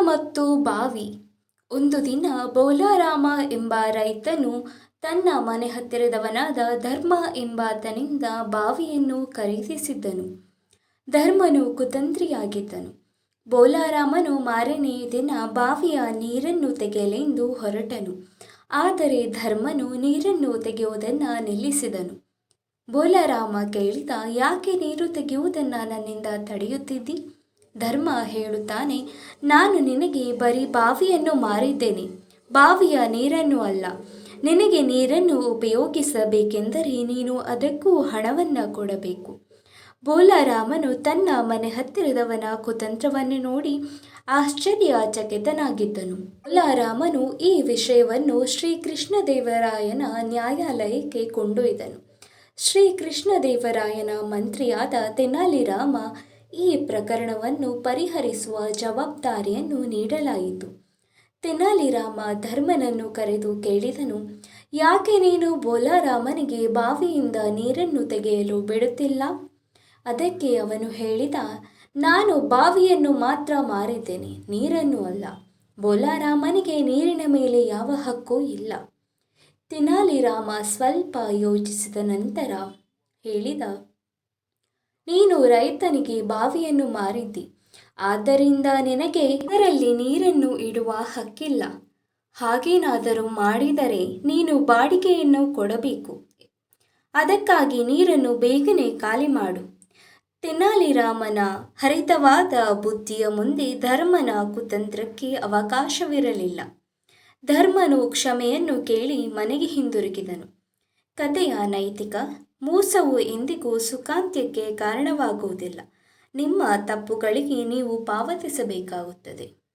ಮತ್ತು ಬಾವಿ. ಒಂದು ದಿನ ಬೋಲಾರಾಮ ಎಂಬ ರೈತನು ತನ್ನ ಮನೆ ಹತ್ತಿರದವನಾದ ಧರ್ಮ ಎಂಬಾತನಿಂದ ಬಾವಿಯನ್ನು ಖರೀದಿಸಿದ್ದನು. ಧರ್ಮನು ಕುತಂತ್ರಿಯಾಗಿದ್ದನು. ಬೋಲಾರಾಮನು ಮಾರನೇ ದಿನ ಬಾವಿಯ ನೀರನ್ನು ತೆಗೆಯಲೆಂದು ಹೊರಟನು. ಆದರೆ ಧರ್ಮನು ನೀರನ್ನು ತೆಗೆಯುವುದನ್ನು ನಿಲ್ಲಿಸಿದನು. ಬೋಲಾರಾಮ ಕೇಳಿದ, ಯಾಕೆ ನೀರು ತೆಗೆಯುವುದನ್ನು ನನ್ನಿಂದ ತಡೆಯುತ್ತಿದ್ದಿ? ಧರ್ಮ ಹೇಳುತ್ತಾನೆ, ನಾನು ನಿನಗೆ ಬರೀ ಬಾವಿಯನ್ನು ಮಾರಿದ್ದೇನೆ, ಬಾವಿಯ ನೀರನ್ನು ಅಲ್ಲ, ನಿನಗೆ ನೀರನ್ನು ಉಪಯೋಗಿಸಬೇಕೆಂದರೆ ನೀನು ಅದಕ್ಕೂ ಹಣವನ್ನು ಕೊಡಬೇಕು. ಬೋಲಾರಾಮನು ತನ್ನ ಮನೆ ಹತ್ತಿರದವನ ಕುತಂತ್ರವನ್ನು ನೋಡಿ ಆಶ್ಚರ್ಯಚಕಿತನಾಗಿದ್ದನು. ಬೋಲಾರಾಮನು ಈ ವಿಷಯವನ್ನು ಶ್ರೀಕೃಷ್ಣದೇವರಾಯನ ನ್ಯಾಯಾಲಯಕ್ಕೆ ಕೊಂಡೊಯ್ದನು. ಶ್ರೀಕೃಷ್ಣದೇವರಾಯನ ಮಂತ್ರಿಯಾದ ತೆನಾಲಿರಾಮ ಈ ಪ್ರಕರಣವನ್ನು ಪರಿಹರಿಸುವ ಜವಾಬ್ದಾರಿಯನ್ನು ನೀಡಲಾಯಿತು. ತೆನಾಲಿರಾಮ ಧರ್ಮನನ್ನು ಕರೆದು ಕೇಳಿದನು, ಯಾಕೆ ನೀನು ಬೋಲಾರಾಮನಿಗೆ ಬಾವಿಯಿಂದ ನೀರನ್ನು ತೆಗೆಯಲು ಬಿಡುತ್ತಿಲ್ಲ? ಅದಕ್ಕೆ ಅವನು ಹೇಳಿದ, ನಾನು ಬಾವಿಯನ್ನು ಮಾತ್ರ ಮಾರಿದ್ದೇನೆ, ನೀರನ್ನು ಅಲ್ಲ. ಬೋಲಾರಾಮನಿಗೆ ನೀರಿನ ಮೇಲೆ ಯಾವ ಹಕ್ಕೂ ಇಲ್ಲ. ತೆನಾಲಿರಾಮ ಸ್ವಲ್ಪ ಯೋಚಿಸಿದ ನಂತರ ಹೇಳಿದ ನೀನು ರೈತನಿಗೆ ಬಾವಿಯನ್ನು ಮಾರಿದ್ದಿ. ಆದ್ದರಿಂದ ನಿನಗೆ ಅದರಲ್ಲಿ ನೀರನ್ನು ಇಡುವ ಹಕ್ಕಿಲ್ಲ. ಹಾಗೇನಾದರೂ ಮಾಡಿದರೆ ನೀನು ಬಾಡಿಗೆಯನ್ನು ಕೊಡಬೇಕು. ಅದಕ್ಕಾಗಿ ನೀರನ್ನು ಬೇಗನೆ ಖಾಲಿ ಮಾಡು. ತೆನಾಲಿರಾಮನ ಹರಿತವಾದ ಬುದ್ಧಿಯ ಮುಂದೆ ಧರ್ಮನ ಕುತಂತ್ರಕ್ಕೆ ಅವಕಾಶವಿರಲಿಲ್ಲ. ಧರ್ಮನು ಕ್ಷಮೆಯನ್ನು ಕೇಳಿ ಮನೆಗೆ ಹಿಂದಿರುಗಿದನು. ಕಥೆಯ ನೈತಿಕ ಮೋಸವು ಎಂದಿಗೂ ಸುಖಾಂತ್ಯಕ್ಕೆ ಕಾರಣವಾಗುವುದಿಲ್ಲ. ನಿಮ್ಮ ತಪ್ಪುಗಳಿಗೆ ನೀವು ಪಾವತಿಸಬೇಕಾಗುತ್ತದೆ.